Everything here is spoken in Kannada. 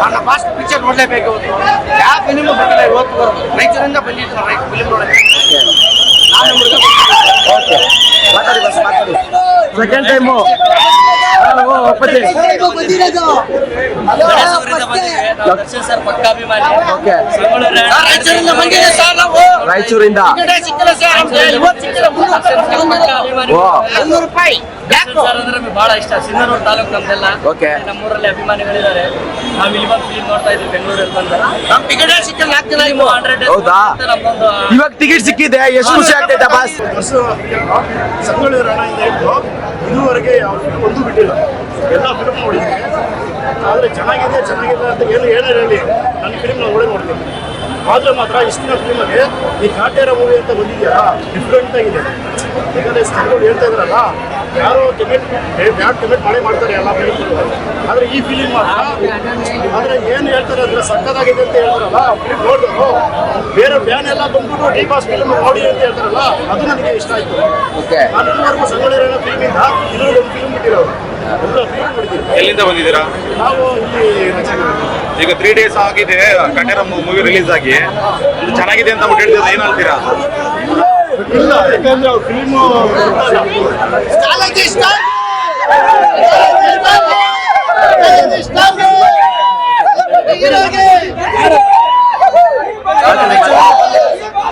ನನ್ನ ಫಾಸ್ಟ್ ಪಿಕ್ಚರ್ ನೋಡಲೇಬೇಕು. ಯಾವ ಫಿಲಿಮ್ ಬಂದಿಲ್ಲ ಇವತ್ತು ರೈತರಿಂದ ಬಂದಿದ್ರು ರೈತ ಫಿಲಿಮ್ ನಾನು ಹುಡುಗ ಓಕೆ. ಮಾತಾಡಿ ಬಸ್ ಮಾತಾಡಿ. ಸೆಕೆಂಡ್ ಟೈಮು ಒಪ್ಪತ್ತಿ. ದರ್ಶನ್ ಸರ್ ಪಕ್ಕ ಅಭಿಮಾನಿ ಓಕೆ ಸರ್, ರಾಯಚೂರಿಂದ ಬಂದಿದೆ ಸರ್ ಅಂದ್ರೆ ನಮ್ಗೆ ಬಹಳ ಇಷ್ಟ. ಸಿಂಧನೂರು ತಾಲೂಕು ನಮ್ದೆಲ್ಲ. Okay. ನಮ್ಮೂರಲ್ಲಿ ಅಭಿಮಾನಿಗಳಿದ್ದಾರೆ. ನಾವು ಇಲ್ಲಿ ಬಂದು ಫಿಲ್ಮ್ ನೋಡ್ತಾ ಇದ್ವಿ ಬೆಂಗಳೂರಲ್ಲಿ ಬಂದ. ನಮ್ ಟಿಕೆಟ್ ಸಿಕ್ಕಿಲ್ಲ ನಾಲ್ಕು ನೀವು ಇನ್ನು ಹಂಡ್ರೆಡ್ ಹೌದಾ? ನಮ್ದೊಂದು ಇವಾಗ ಟಿಕೆಟ್ ಸಿಕ್ಕಿದೆ ಎಷ್ಟು ಖುಷಿ ಆಗ್ತೈತೆ ಬಾಸ್? ಸಂಗೊಳ್ಳಿ ರಾಣಿಯಿಂದ ಇದ್ದು ಇದುವರೆಗೆ ಯಾವ ಒಂದು ಬಿಟ್ಟಿಲ್ಲ. ಎಲ್ಲ ಫಿಲ್ಮ್ ನೋಡಿದ್ದೀನಿ. ಆದರೆ ಚೆನ್ನಾಗಿದೆ ಚೆನ್ನಾಗಿಲ್ಲ ಅಂತ ಏನು ಏನೇ ಹೇಳಿ ನನ್ನ ಫಿಲ್ಮ್ ನಾನು ಒಳ್ಳೆ ನೋಡ್ತೀನಿ. ಆದ್ರೆ ಮಾತ್ರ ಇಷ್ಟಿನ ಫಿಲ್ಮಗೆ ಈ ಕಾಟೇರ ಮೂವಿ ಅಂತ ಬಂದಿದೆಯಲ್ಲ ಡಿಫ್ರೆಂಟ್ ಆಗಿದೆ. ಯಾಕಂದ್ರೆ ಸಂಗೊಳ್ಳಿ ಹೇಳ್ತಾ ಇದ್ರಲ್ಲ ಯಾರೋ ಟಿಕೆಟ್ ಬ್ಯಾಡ್ ಟಿಕೆಟ್ ಮಾಡಿ ಮಾಡ್ತಾರೆ ಎಲ್ಲ ಆದ್ರೆ ಆದರೆ ಈ ಫಿಲಿಮ್ ಮಾತ್ರ ಆದರೆ ಏನು ಹೇಳ್ತಾರೆ ಅಂದರೆ ಸಕ್ಕತ್ತಾಗಿದೆ ಅಂತ ಹೇಳ್ತಾರಲ್ಲ ಫಿಲ್ಮ್ ನೋಡಿದ್ರು ಬೇರೆ ಬ್ಯಾನ್ ಎಲ್ಲ ಬಂದ್ಬಿಟ್ಟು ಡಿ ಬಾಸ್ ಫಿಲ್ಮ್ ನೋಡಿ ಅಂತ ಹೇಳ್ತಾರಲ್ಲ ಅದು ನನಗೆ ಇಷ್ಟ ಆಯಿತು. ಓಕೆ. ನಾನು ಇದುವರೆಗೂ ಸಂಗೊಳ್ಳಿ ರಾಯಣ್ಣ ಫಿಲ್ಮಿಂದ ಇನ್ನೊಂದು ಒಂದು ಫಿಲ್ಮ್ ಬಿಟ್ಟಿರೋರು. ಎಲ್ಲ ಫಿಲ್ಮ್ ಬಿಡ್ತೀವಿ ಎಲ್ಲಿಂದ ಬಂದಿದ್ದೀರಾ? ನಾವು ಇಲ್ಲಿ ಈಗ ತ್ರೀ ಡೇಸ್ ಆಗಿದೆ ಕನ್ನಡ ಮೂವಿ ರಿಲೀಸ್ ಆಗಿ. ಇದು ಚೆನ್ನಾಗಿದೆ ಅಂತ ಹೇಳ್ತಿದ್ರೆ ಏನು ಹೇಳ್ತೀರಾ? Cala de estado! Cala de estado! Cala de estado!